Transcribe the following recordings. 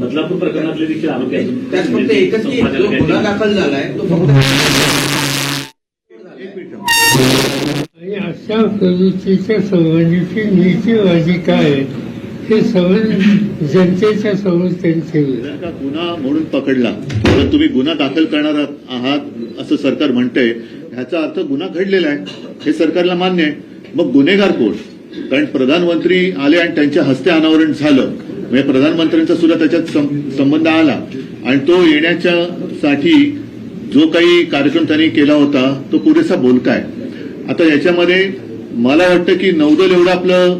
बदलापूर प्रकरणातले देखील आरोपी अजून त्यात फक्त एकच की जो गुन्हा दाखल झालाय तो फक्त आणि अशा प्रवृत्तीच्या नीतीवादी काय हे समज जनतेच्या समोर का गुन्हा म्हणून पकडला तर तुम्ही गुन्हा दाखल करणार आहात असं सरकार म्हणतंय. ह्याचा अर्थ गुन्हा घडलेला आहे. हे सरकारला मान्य आहे. मग गुन्हेगार कोण? कारण प्रधानमंत्री आले आणि त्यांच्या हस्ते अनावरण झालं. म्हणजे प्रधानमंत्र्यांचा सुद्धा त्याच्यात संबंध आला. आणि तो येण्याच्या साठी जो काही कार्यक्रम त्यांनी केला होता तो पुरेसा बोलका आहे. आता याच्यामध्ये मला वाटतं की नौदल एवढं आपलं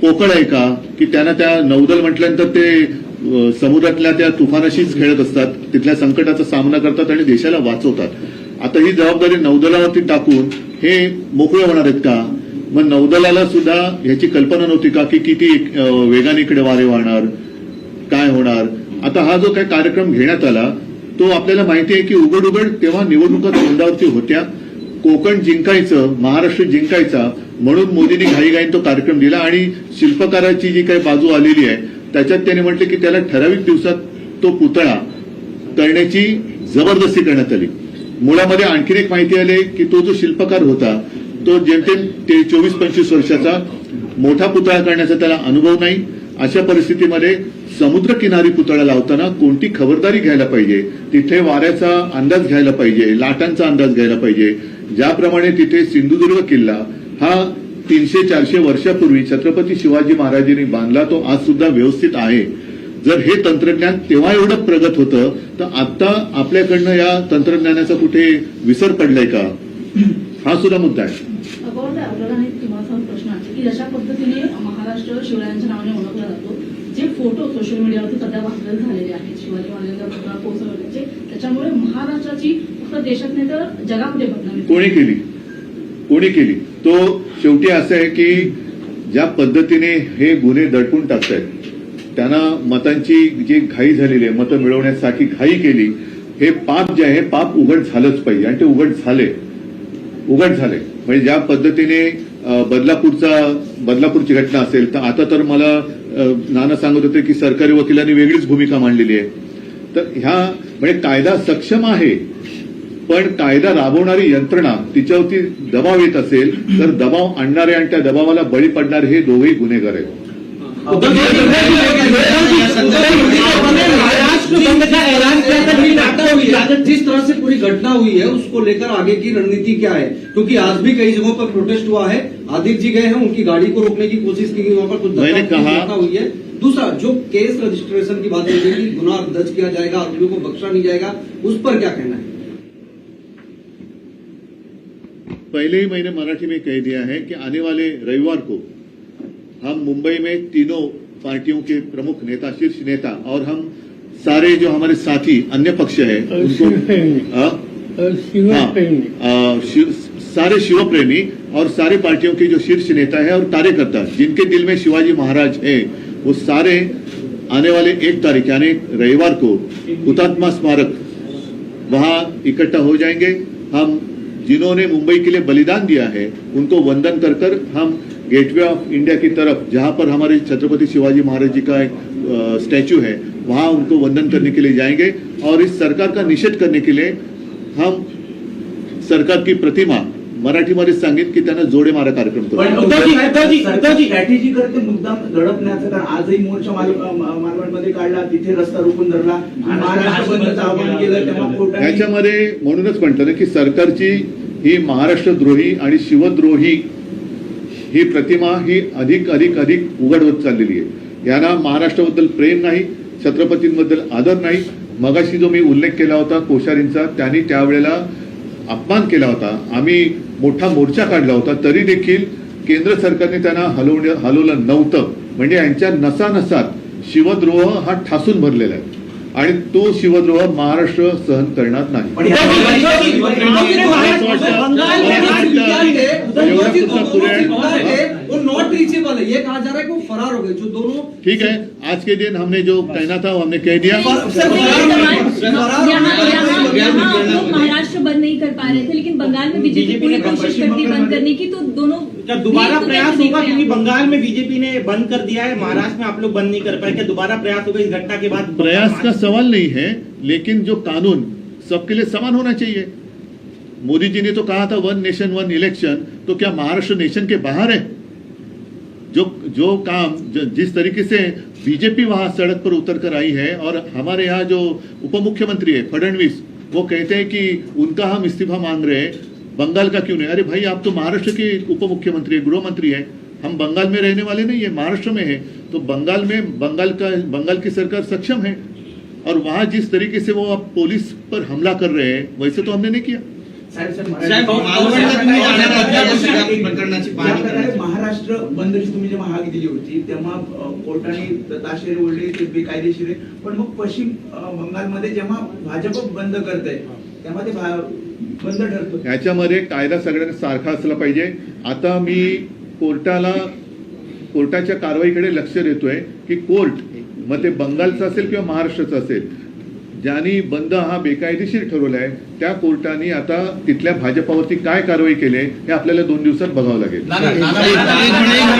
पोकळ आहे का? की त्यांना त्या नौदल म्हटल्यानंतर ते समुद्रातल्या त्या तुफानाशीच खेळत असतात तिथल्या संकटाचा सामना करतात आणि देशाला वाचवतात. आता ही जबाबदारी नौदलावरती टाकून हे मोकळे होणार आहेत का? मग नौदलाला सुद्धा ह्याची कल्पना नव्हती का की किती वेगाने इकडे वारे वाहणार काय होणार? आता हा जो काही कार्यक्रम घेण्यात आला तो आपल्याला माहिती आहे की उघड उघड तेव्हा निवडणुका तोंडावरती होत्या. कोकण जिंकायचं महाराष्ट्र जिंकायचा म्हणून मोदींनी घाईघाईन तो कार्यक्रम दिला आणि शिल्पकाराची जी काही बाजू आलेली आहे त्याच्यात त्याने म्हटले की त्याला ठराविक दिवसात तो पुतळा करण्याची जबरदस्ती करण्यात आली. मुळामध्ये आणखीन एक माहिती आली की तो जो शिल्पकार होता तो जेमतेम ते चोवीस पंचवीस वर्षाचा मोठा पुतळा करण्याचा त्याला अनुभव नाही. अशा परिस्थितीमध्ये समुद्रकिनारी पुतळा लावताना कोणती खबरदारी घ्यायला पाहिजे? तिथे वाऱ्याचा अंदाज घ्यायला पाहिजे लाटांचा अंदाज घ्यायला पाहिजे. ज्याप्रमाणे तिथे सिंधुदुर्ग किल्ला हा तीनशे चारशे वर्षापूर्वी छत्रपती शिवाजी महाराजांनी बांधला तो आज सुद्धा व्यवस्थित आहे. जर हे तंत्रज्ञान तेव्हा एवढं प्रगत होतं तर आता आपल्याकडनं या तंत्रज्ञानाचा कुठे विसर पडलाय का? हा सुद्धा मुद्दा आहे. अगोदर आपल्याला नाही तुम्हाला प्रश्न आहे की जशा पद्धतीने महाराष्ट्र शिवरायांच्या नावाने ओळखला जातो जे फोटो सोशल मीडियावरती सध्या व्हायरल झालेले आहेत शिवाजी महाराजांचा पुतळा कोसळल्याचे त्याच्यामुळे महाराष्ट्राची फक्त देशात नाही तर जगामध्ये बदनामी कोणी केली? कोणी केली? तो शेवटी असं आहे की ज्या पद्धतीने हे गुन्हे दडपून टाकतायत त्यांना मतांची जी घाई झालेली आहे मतं मिळवण्यासाठी घाई केली हे पाप जे आहे पाप उघड झालंच पाहिजे. आणि ते उघड झाले. उघड झाले. म्हणजे ज्या पद्धतीने बदलापूरचा बदलापूरची घटना असेल तर आता तर मला नाना सांगत होते की सरकारी वकिलांनी वेगळीच भूमिका मांडलेली आहे. तर ह्या म्हणजे कायदा सक्षम आहे पण कायदा राबवणारी यंत्रणा तिच्यावरती दबाव येत असेल तर दबाव आणणारे आणि त्या दबावाला बळी पडणारे हे दोघेही गुन्हेगार आहेत. बंद का ऐलान किया था कि घटना हुई है जिस तरह से पूरी घटना हुई है उसको लेकर आगे की रणनीति क्या है? क्योंकि आज भी कई जगहों पर प्रोटेस्ट हुआ है। आदित्य जी गए हैं उनकी गाड़ी को रोकने की कोशिश की गई वहाँ पर कुछ मैंने कहा- घटना हुई है। दूसरा जो केस रजिस्ट्रेशन की बात की गई गुना दर्ज किया जाएगा आरोपियों को बख्शा नहीं जाएगा उस पर क्या कहना है? पहले ही मैंने मराठी में कह दिया है कि आने वाले रविवार को हम मुंबई में तीनों पार्टियों के प्रमुख नेता शीर्ष नेता और हम सारे जो हमारे साथी अन्य पक्ष है उनको हाँ? हाँ, शिव- सारे शिवप्रेमी और सारे पार्टियों के जो शीर्ष नेता है और कार्यकर्ता जिनके दिल में शिवाजी महाराज है वो सारे आने वाले एक तारीख यानी रविवार को हुतात्मा स्मारक वहाँ इकट्ठा हो जाएँगे। हम जिन्होंने मुंबई के लिए बलिदान दिया है उनको वंदन कर कर हम गेटवे ऑफ़ इंडिया की तरफ़ जहाँ पर हमारे छत्रपति शिवाजी महाराज जी का एक स्टैचू है वहां उनको वंदन करने के लिए जाएंगे और इस सरकार का निषेध करने के लिए हम सरकार की प्रतिमा मराठीमध्ये सांगित की त्यांना जोडे मारा कार्यक्रम पण करू उद्धवजी उद्धवजी उद्धवजी स्ट्रॅटेजी करते मुद्दाम दडपण्याचं कारण आजही मोर्चा मालवणमध्ये काढला तिथे रस्ता रोखून धरला. महाराष्ट्र बंदचं आव्हान केलं तेव्हा कोर्टाने ह्याच्यामध्ये म्हणूनच म्हटलं ना की सरकारची ही महाराष्ट्रद्रोही आणि शिवद्रोही ही प्रतिमा ही अधिक अधिक अधिक उघड होत चाललेली आहे. यांना महाराष्ट्राबद्दल प्रेम नाही छत्रपतींबद्दल आदर नाही. मगाशी जो मी उल्लेख केला होता कोश्यारींचा त्यांनी त्यावेळेला अपमान केला होता. आम्ही मोठा मोर्चा काढला होता. तरी देखील केंद्र सरकारने त्यांना हलवण्या हलवलं नव्हतं. म्हणजे यांच्या नसानसात शिवद्रोह हा ठासून भरलेला आहे. आणि तो शिवद्रोह महाराष्ट्र सहन करणार नाही. है ये कहा जा रहा है कि वो फरार हो गए जो दोनों ठीक है आज के दिन हमने जो कहना था वो हमने कह दिया। महाराष्ट्र बंद नहीं कर पा रहे थे लेकिन बंगाल में बीजेपी पूरी कोशिश करती है बंद करने की तो दोनों क्या दोबारा तो प्रयास होगा क्योंकि बंगाल में बीजेपी ने बंद कर दिया है महाराष्ट्र में आप लोग बंद नहीं कर पाए क्या दोबारा प्रयास होगा इस घटना के बाद? प्रयास का सवाल नहीं है लेकिन जो कानून सबके लिए समान होना चाहिए। मोदी जी ने तो कहा था वन नेशन वन इलेक्शन तो क्या महाराष्ट्र नेशन के बाहर है? जो जो काम जो, जिस तरीके से बीजेपी वहाँ सड़क पर उतर कर आई है और हमारे यहाँ जो उप मुख्यमंत्री है फडणवीस वो कहते हैं कि उनका हम इस्तीफा मांग रहे हैं। बंगाल का क्यों नहीं? अरे भाई आप तो महाराष्ट्र के उप मुख्यमंत्री है गृह मंत्री है। हम बंगाल में रहने वाले नहीं है महाराष्ट्र में है। तो बंगाल में बंगाल का बंगाल की सरकार सक्षम है। और वहाँ जिस तरीके से वो अब पुलिस पर हमला कर रहे हैं वैसे तो हमने नहीं किया। महाराष्ट्र बंदची तुम्ही जेव्हा हाक दिली होती तेव्हा कोर्टाने ताशेरे ओढले ते बेकायदेशीर आहे. पण मग पश्चिम बंगालमध्ये जेव्हा भाजप बंद करते तेव्हा ते बंद ठरतो. ह्याच्यामध्ये कायदा सगळ्यांना सारखा असला पाहिजे. आता मी कोर्टाला कोर्टाच्या कारवाईकडे लक्ष देतोय की कोर्ट मग ते बंगालचं असेल किंवा महाराष्ट्राचं असेल ज्यांनी बंद हा बेकायदेशीर ठरवलाय त्या कोर्टाने आता तिथल्या भाजपावरती काय कारवाई केली हे आपल्याला दोन दिवसात बघावं लागेल.